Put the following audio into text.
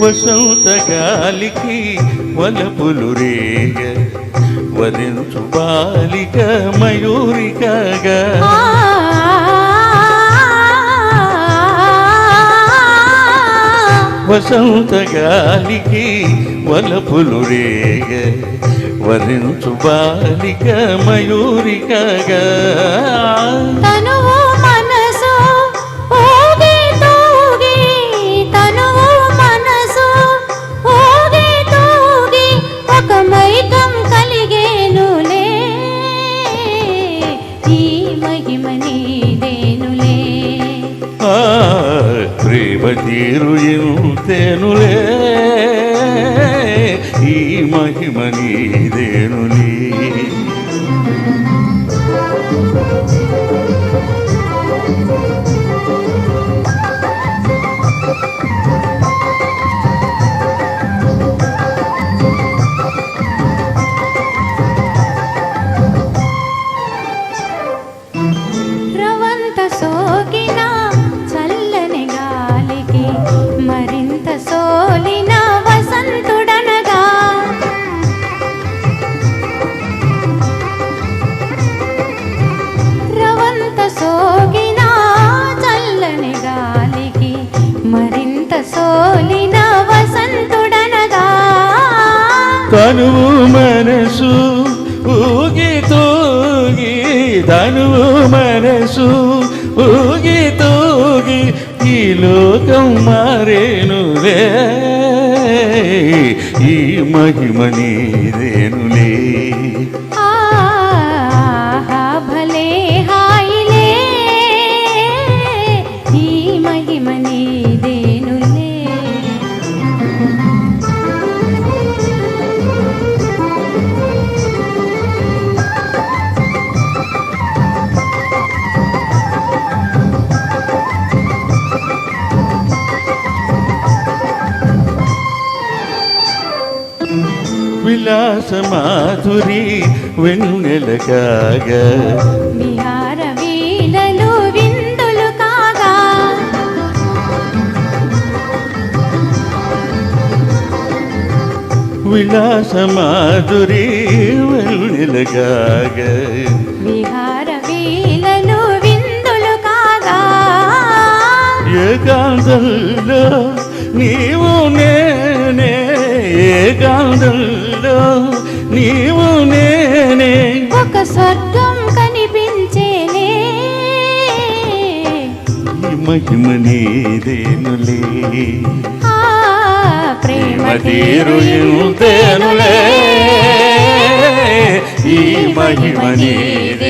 వసంత గాలికి వలపులు రేగ వరించు బాలిక మయూరికగా. వసంత గాలికి వలపులు రేగ వరించు బాలిక మయూరికగా. తనువు మనసు ఊగి తూగి తనువు మనసు ఊగి తూగి ఒక మైకం కలిగేనులే ఈ మహిమ నీదేనులే ఆ ప్రేమ తీరు ఇంతేనులే ఈ మహిమ నీదేనులే. you మరింత వసంతుడనగా. రవంత సోకిన చల్లని గాలికి మరింత సోలిన వసంతుడనగా. తనువు మనసు ఊగి తూగి ధనువు మనసు ఊగి తూగి ఈ లోకం మారేనులే ఈ మహిమ నీదేనులే విలాస మాధురి వెన్నెల కాగా విహార వీలలు విందులు కాగా. విలాస మాధురి వెన్నెల కాగా విహార వీలలు విందులు కాగా. ఏకాంతంలో నీవు నేనే ఏకాంతంలో నీవు నేనే. ఒక స్వర్గం కనిపించేలే ఈ మహిమ నీదేనులే. ప్రేమ తీరు ఇంతేనులే ఈ మహిమ నీదేనులే